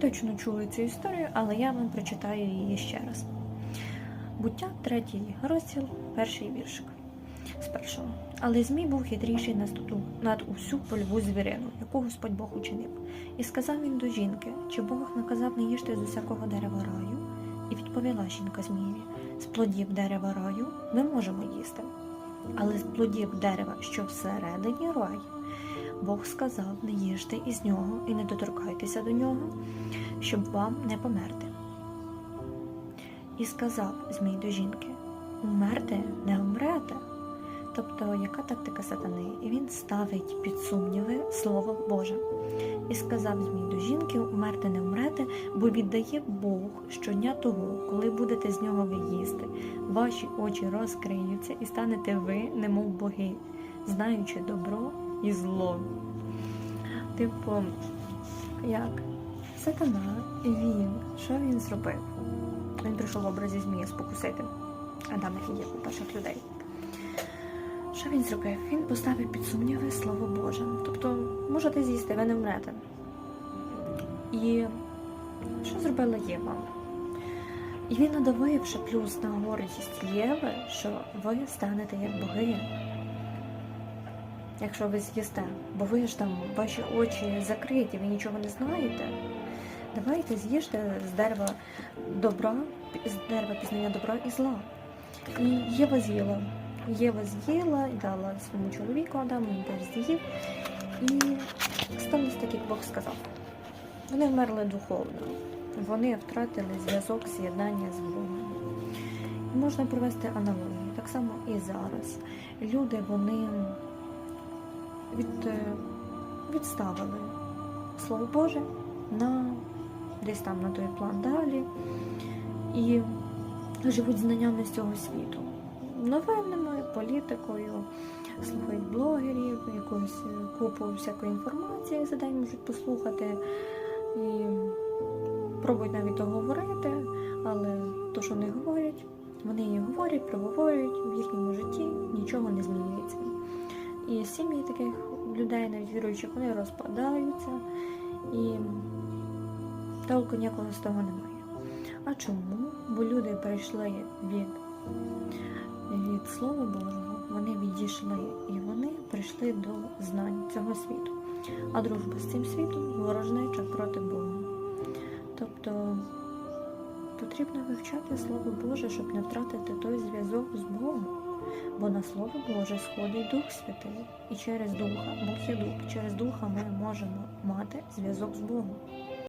точно чули цю історію, але я вам прочитаю її ще раз. Буття, третій розділ, перший віршик. З. Але Змій був хитріший над, усю польову звірину, яку Господь Бог учинив. І сказав він до жінки, чи Бог наказав не їжте з усякого дерева раю? І відповіла жінка Змієві, з плодів дерева раю ми можемо їсти, але з плодів дерева, що всередині раю, Бог сказав, не їжте із нього і не доторкайтеся до нього, щоб вам не померти. І сказав Змій до жінки: Умерти не умрете. Тобто, яка тактика сатани? І він ставить під сумніви Слово Боже. І сказав Змій до жінки: Умерти не умрете, бо віддає Бог щодня того, коли будете з нього ви їсти. Ваші очі розкриються і станете ви, немов боги, знаючи добро і зло. Типу, як сатана, він, що він зробив? Він прийшов в образі Змія спокусити Адама і Єву, перших людей. Що він зробив? Він поставив під сумніви Слово Боже. Тобто, можете з'їсти, ви не вмрете. І що зробила Єва? І він надавив ще плюс на гордість Єви, що ви станете як боги. Якщо ви з'їсте, бо ви ж там ваші очі закриті, ви нічого не знаєте. Давайте з'їжте з дерева добра, з дерева пізнання добра і зла. І Єва з'їла. Єва з'їла і дала своєму чоловіку Адаму, він теж з'їв. І сталося так, як Бог сказав. Вони вмерли духовно. Вони втратили зв'язок з'єднання з Богом. Можна провести аналогію. Так само і зараз. Люди вони від, е, відставили Слово Боже на десь там на той план далі і живуть знаннями з цього світу. Новинами, політикою, слухають блогерів, якусь е, купу всякої інформації за день можуть послухати і пробують навіть договорити, але то, що вони говорять, вони її говорять, проговорюють, в їхньому житті нічого не змінюється. І сім'ї таких людей, навіть віруючих, вони розпадаються і толку ніякого з того немає. А чому? Бо люди перейшли від, від Слова Божого, вони відійшли і вони прийшли до знань цього світу. А дружба з цим світом ворожнеча проти Бога. Тобто потрібно вивчати Слово Боже, щоб не втратити той зв'язок з Богом. Бо на Слово Боже сходить Дух Святий, і через Духа, Бог є Дух, через Духа ми можемо мати зв'язок з Богом.